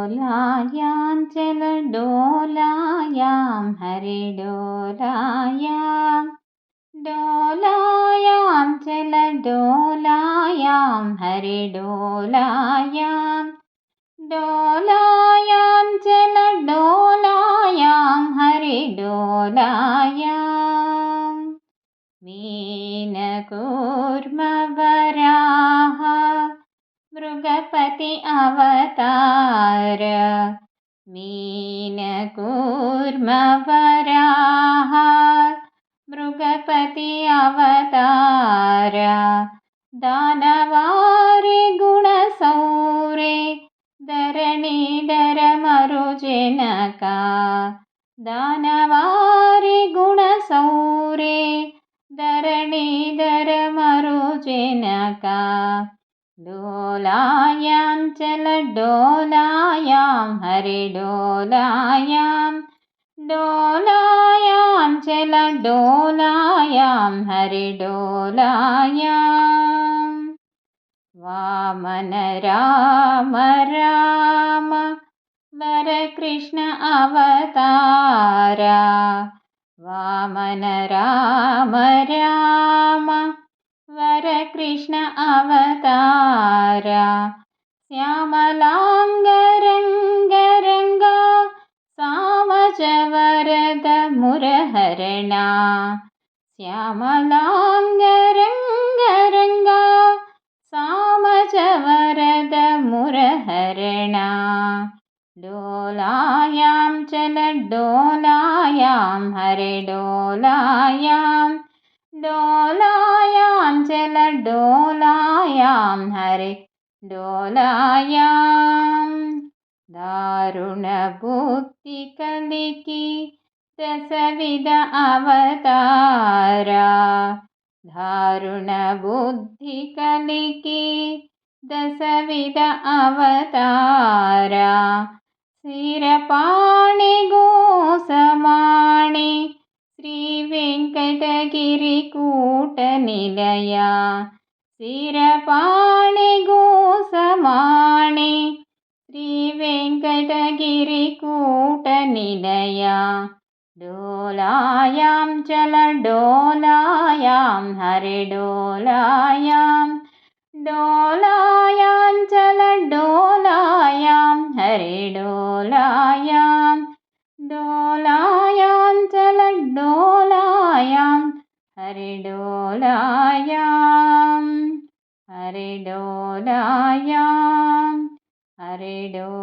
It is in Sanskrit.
डोलायां चल डोलायां हरे डोलायां डोलायां चल डोलायां हरे मृगपति अवतार मीनकूर्मवराः मृगपति अवतार दानवारे गुणसौरे। धरणीधरमरुजनका दानवारे गुणसौरे। धरणीधरमरुजनका डोलायां चल डोलायां हरे डोलायां। डोलायां चल डोलायां हरे डोलायां। वामन राम राम वरकृष्ण अवतारा। वामन राम राम वरकृष्ण अवतारा। श्यामलाङ्गरङ्गरङ्गा सामजवरद मुरहरणा। श्यामलाङ्गरङ्गरङ्गा सामजवरद मुरहरणा। डोलायां चल डोलायां हरे डोलायां। डोलायां चल डोलायां हरे डोलायां दारुणबुद्धिकलिकी दशविध अवतारा दारुणबुद्धिकलिकी दशविध अवतारा शिरपाणि श्रीवेङ्कटगिरिकूटनिलया शिरपाणि गोसमाणि श्रीवेङ्कटगिरिकूटनिलया डोलायां चल डोलायां हरे डोलायां। डोलायां चल डोलायां हरे डोलायां डोलायां चल